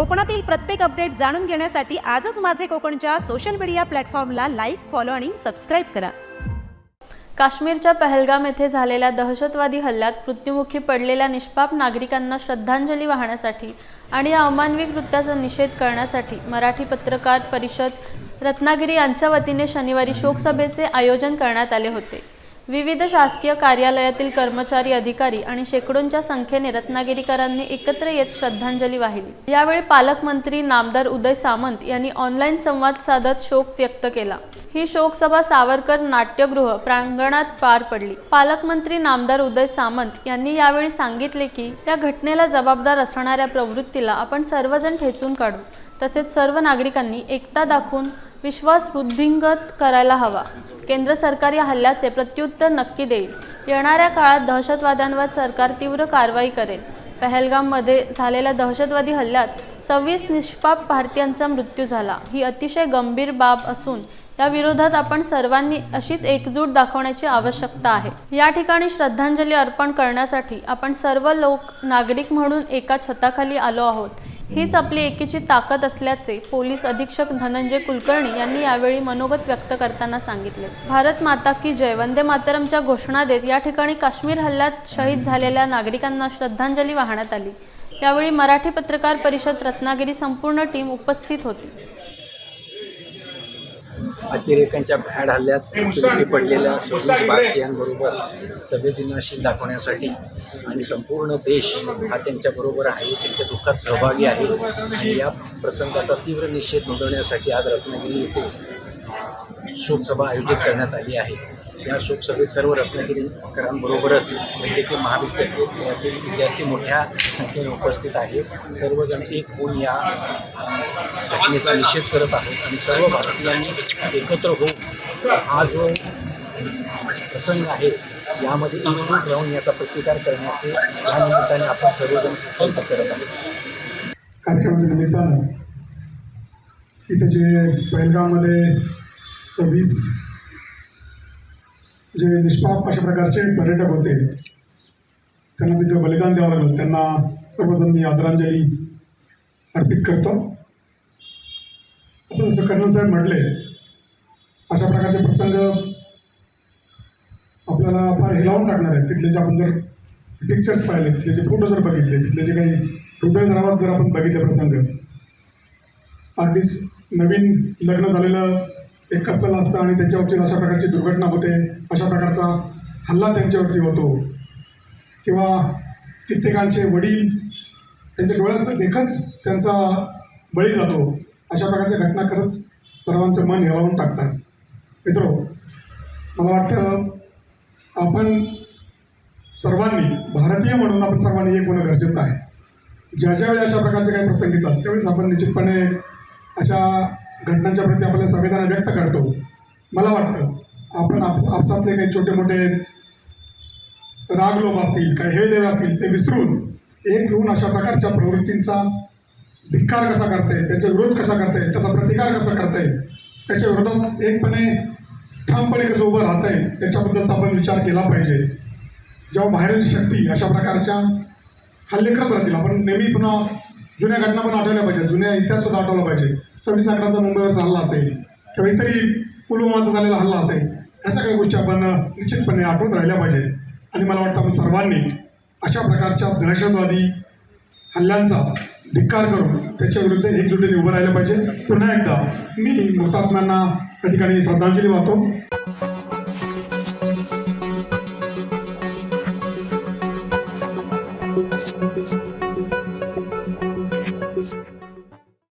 कोकणातील प्रत्येक अपडेट जाणून घेण्यासाठी आजच माझे कोकणच्या सोशल मीडिया प्लॅटफॉर्मला लाईक फॉलो आणि सबस्क्राईब करा. काश्मीरच्या पहलगाम येथे झालेल्या दहशतवादी हल्ल्यात मृत्युमुखी पडलेल्या निष्पाप नागरिकांना श्रद्धांजली वाहण्यासाठी आणि या अमानवी कृत्याचा निषेध करण्यासाठी मराठी पत्रकार परिषद रत्नागिरी यांच्या वतीने शनिवारी शोकसभेचे आयोजन करण्यात आले होते. विविध शासकीय कार्यालयातील कर्मचारी अधिकारी आणि शेकडोंच्या संख्येने रत्नागिरीकरांनी एकत्र येत श्रद्धांजली वाहिली. यावेळी पालकमंत्री नामदार उदय सामंत यांनी ऑनलाईन संवाद साधत शोक व्यक्त केला. ही शोकसभा सावरकर नाट्यगृह प्रांगणात पार पडली. पालकमंत्री नामदार उदय सामंत यांनी यावेळी सांगितले की या घटनेला जबाबदार असणाऱ्या प्रवृत्तीला आपण सर्वजण ठेचून काढू. तसेच सर्व नागरिकांनी एकता दाखवून विश्वास वृद्धिंगत करायला हवा. केंद्र सरकार या हल्ल्याचे प्रत्युत्तर नक्की देईल. येणाऱ्या काळात दहशतवाद्यांवर सरकार तीव्र कारवाई करेल. पहलगाममध्ये झालेल्या दहशतवादी हल्ल्यात सव्वीस निष्पाप भारतीयांचा मृत्यू झाला. ही अतिशय गंभीर बाब असून या विरोधात आपण सर्वांनी अशीच एकजूट दाखवण्याची आवश्यकता आहे. या ठिकाणी श्रद्धांजली अर्पण करण्यासाठी आपण सर्व लोक नागरिक म्हणून एका छताखाली आलो आहोत. हीच आपली एकीची ताकद असल्याचे पोलीस अधीक्षक धनंजय कुलकर्णी यांनी यावेळी मनोगत व्यक्त करताना सांगितले. भारत माता की जय. वंदे मातरमच्या घोषणा देत या ठिकाणी काश्मीर हल्ल्यात शहीद झालेल्या नागरिकांना श्रद्धांजली वाहण्यात आली. यावेळी मराठी पत्रकार परिषद रत्नागिरी संपूर्ण टीम उपस्थित होती. अतिरेक्यांच्या भ्याड हल्ल्यात मृत्युमुखी पडलेल्या सव्वीस भारतीयांबरोबर संवेदनाशील दाखवण्यासाठी आणि संपूर्ण देश हा त्यांच्याबरोबर आहे त्यांच्या दुःखात सहभागी आहे. आणि या प्रसंगाचा तीव्र निषेध नोंदवण्यासाठी आज रत्नागिरी येथे शोकसभा आयोजित करण्यात आली आहे. या शोकसभेत सर्व रत्नागिरीकरांबरोबरच वैद्यकीय महाविद्यालयातील विद्यार्थी मोठ्या संख्येने उपस्थित आहेत. सर्वजण एक होऊन या घटनेचा निषेध करत आहोत आणि सर्व भारतीयांनी एकत्र होऊन हा जो प्रसंग आहे यामध्ये एकजूट राहून याचा प्रतिकार करण्याचे या निमित्ताने आपण सर्वजण संकल्प करत आहोत. कार्यक्रमाच्या निमित्तानं इथे जे बैलगावमध्ये सव्वीस जे निष्पाप अशा प्रकारचे पर्यटक होते त्यांना तिथं बलिदान द्यावं लागलं. त्यांना सर्वजण मी आदरांजली अर्पित करतो. आता जसं कर्नलसाहेब म्हटले अशा प्रकारचे प्रसंग आपल्याला फार हेलावून टाकणार आहेत. तिथले जे आपण जर पिक्चर्स पाहिले तिथले जे फोटो जर बघितले तिथले जे काही हृदयद्रावात जर आपण बघितले प्रसंग अगदीच नवीन लग्न झालेलं एक कत्तल असतं आणि त्यांच्यावरती अशा प्रकारची दुर्घटना होते अशा प्रकारचा हल्ला त्यांच्यावरती होतो. किंवा कित्येकांचे वडील त्यांच्या डोळ्याचं देखत त्यांचा बळी जातो. अशा प्रकारच्या घटना खरंच सर्वांचं मन हेलावून टाकतात. मित्रो मला वाटतं आपण सर्वांनी भारतीय म्हणून आपण सर्वांनी एक होणं गरजेचं आहे. ज्या ज्यावेळी अशा प्रकारचे काही प्रसंग येतात त्यावेळेस आपण निश्चितपणे अशा घटनांच्या प्रती आपल्या संवेदना व्यक्त करतो. मला वाटतं आपण आप आपसातले काही छोटे मोठे रागलोभ असतील काही हेवेदेवे असतील ते विसरून एक होऊन अशा प्रकारच्या प्रवृत्तींचा धिक्कार कसा करता येईल त्याचा विरोध कसा करता येईल त्याचा प्रतिकार कसा करता येईल त्याच्या विरोधात एकपणे ठामपणे कसं उभं राहता येईल त्याच्याबद्दलचा आपण विचार केला पाहिजे. जेव्हा बाहेरची शक्ती अशा प्रकारच्या हल्ले करत राहतील आपण नेहमी पुन्हा जुन्या घटना पण आठवल्या पाहिजे जुन्या इतिहास सुद्धा आठवला पाहिजे. सव्वीस अकराचा मुंबईवरचा हल्ला असेल किंवा इतरही पुलवामाचा झालेला हल्ला असेल ह्या सगळ्या गोष्टी आपण निश्चितपणे आठवत राहिल्या पाहिजेत. आणि मला वाटतं आपण सर्वांनी अशा प्रकारच्या दहशतवादी हल्ल्यांचा धिक्कार करून त्याच्याविरुद्ध एकजुटीने उभं राहिलं पाहिजे. पुन्हा एकदा मी मृतात्म्यांना त्या ठिकाणी श्रद्धांजली वाहतो.